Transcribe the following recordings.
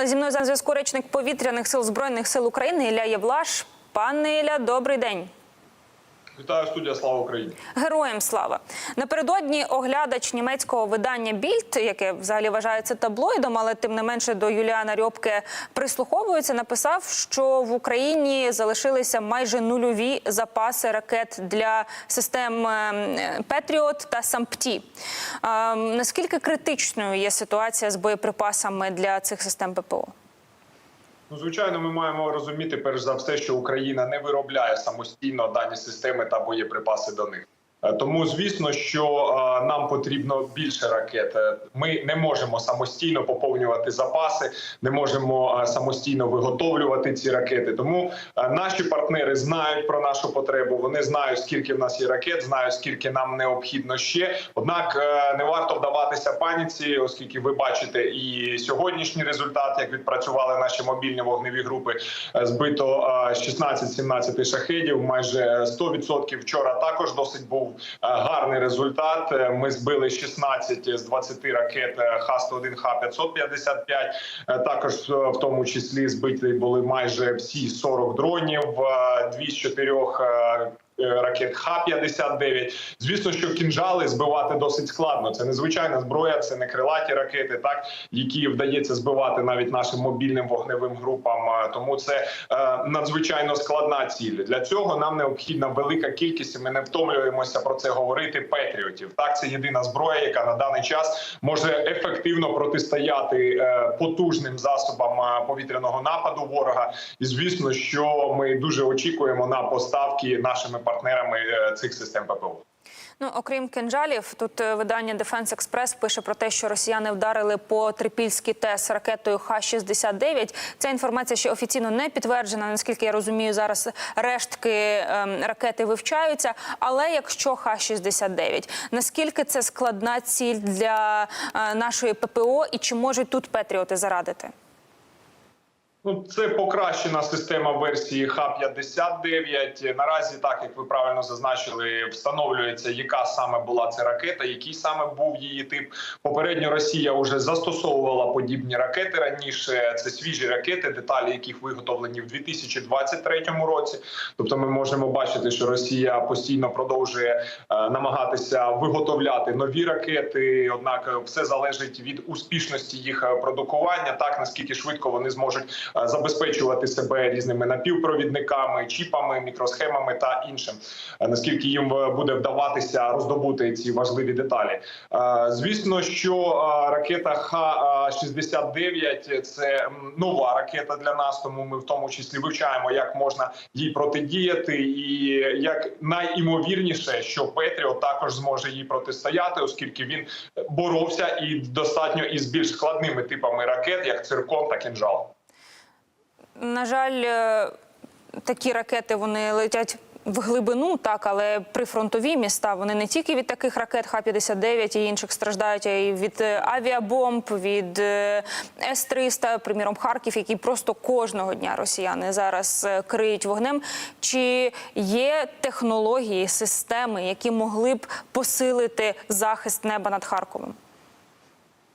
Ну, Зі мною за зв'язку речник повітряних сил збройних сил України Ілля Євлаш. Пане Ілля, добрий день. Вітаю студія Слава Україні. Героям слава напередодні оглядач німецького видання Більд, яке взагалі вважається таблоїдом, але тим не менше до Юліана Рьопке прислуховується. Написав, що в Україні залишилися майже нульові запаси ракет для систем е, Петріот та Сампті. Е, Наскільки критичною є ситуація з боєприпасами для цих систем ППО? Ну, звичайно, ми маємо розуміти перш за все, що Україна не виробляє самостійно дані системи та боєприпаси до них. Е, Тому, звісно, що е, нам потрібно більше ракет. Е, Ми не можемо самостійно поповнювати запаси, не можемо самостійно виготовлювати ці ракети. Тому наші партнери знають про нашу потребу. Вони знають, скільки в нас є ракет, знають скільки нам необхідно ще. Однак не варто вдаватися паніці, оскільки ви бачите і сьогоднішній результат, як відпрацювали наші мобільні вогневі групи. Збито е, 16-17 шахедів, майже 100%. Вчора також досить був е, гарний результат. Е, Ми збили 16 з 20 ракет е, Х-101, Х-555. Е, Також е, в тому числі збиті були майже всі 40 дронів, дві з чотирьох. Е, Ракет Х-59. Звісно, що кінжали збивати досить складно. Це незвичайна зброя, це не крилаті ракети, так які вдається збивати навіть нашим мобільним вогневим групам. Е, Тому це е, надзвичайно складна ціль. Для цього нам необхідна велика кількість. і Ми не втомлюємося про це говорити. Петріотів. Так, це єдина зброя, яка на даний час може ефективно протистояти потужним засобам повітряного нападу ворога. І звісно, що ми дуже очікуємо на поставки нашими партнерами е, цих систем ППО. Ну, окрім кинжалів, тут е, видання Defense Express пише про те, що росіяни вдарили по трипільській ТЕС ракетою Х-69. Ця інформація ще офіційно не підтверджена. Наскільки я розумію, зараз рештки ем, ракети вивчаються. Але якщо Х-69, наскільки це складна ціль для е, нашої ППО, і чи можуть тут Петріоти зарадити? Ну, це покращена система версії Х-59. Наразі, так як ви правильно зазначили, встановлюється, яка саме була ця ракета, який саме був її тип. Попередньо Росія вже застосовувала подібні ракети раніше. Це свіжі ракети, деталі яких виготовлені в 2023 році. Тобто, ми можемо бачити, що Росія постійно продовжує е, намагатися виготовляти нові ракети. Однак, е, все залежить від успішності їх е, продукування, так наскільки швидко вони зможуть забезпечувати себе різними напівпровідниками, чіпами, мікросхемами та іншим. Е, Наскільки їм е, буде вдаватися роздобути ці важливі деталі? Е, Звісно, що е, ракета Х-69 – це нова ракета для нас, тому ми в тому числі вивчаємо, як можна їй протидіяти, і як найімовірніше, що Петріот також зможе їй протистояти, оскільки він боровся і достатньо із більш складними типами ракет, як циркон та кінжал. На жаль, е, такі ракети вони летять. В глибину так, але прифронтові міста вони не тільки від таких ракет Х-59 і інших страждають, а й від е, авіабомб, від е, С-300, приміром Харків, які просто кожного дня росіяни зараз криють вогнем. Чи є технології, системи, які могли б посилити захист неба над Харковом?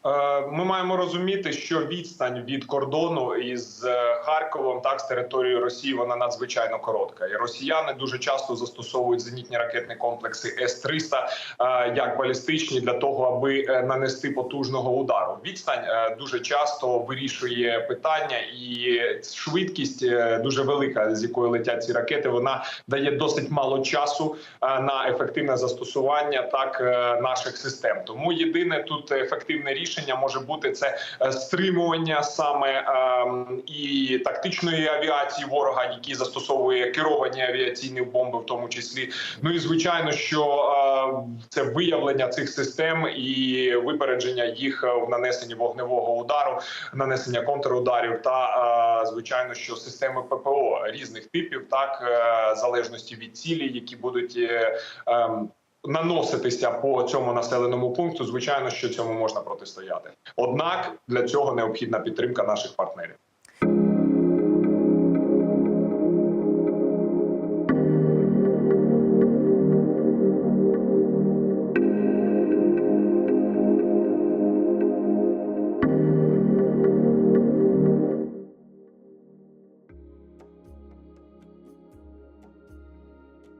Е, Ми маємо розуміти, що відстань від кордону із е, Харковом, так з території Росії, вона надзвичайно коротка. І росіяни дуже часто застосовують зенітні ракетні комплекси С-300 е, як балістичні для того, аби нанести потужного удару. Відстань дуже часто вирішує питання, і швидкість дуже велика, з якою летять ці ракети. Вона дає досить мало часу на ефективне застосування так наших систем. Тому єдине тут ефективне рішення може бути це е, стримування саме ем, і тактичної авіації ворога, які застосовує керовані авіаційні бомби, в тому числі. Ну і звичайно, що е, це виявлення цих систем і випередження їх е, в нанесенні вогневого удару, нанесення контрударів, та звичайно, що системи ППО різних типів, так залежності від цілі, які будуть. Наноситися по цьому населеному пункту, звичайно, що цьому можна протистояти. Однак для цього необхідна підтримка наших партнерів.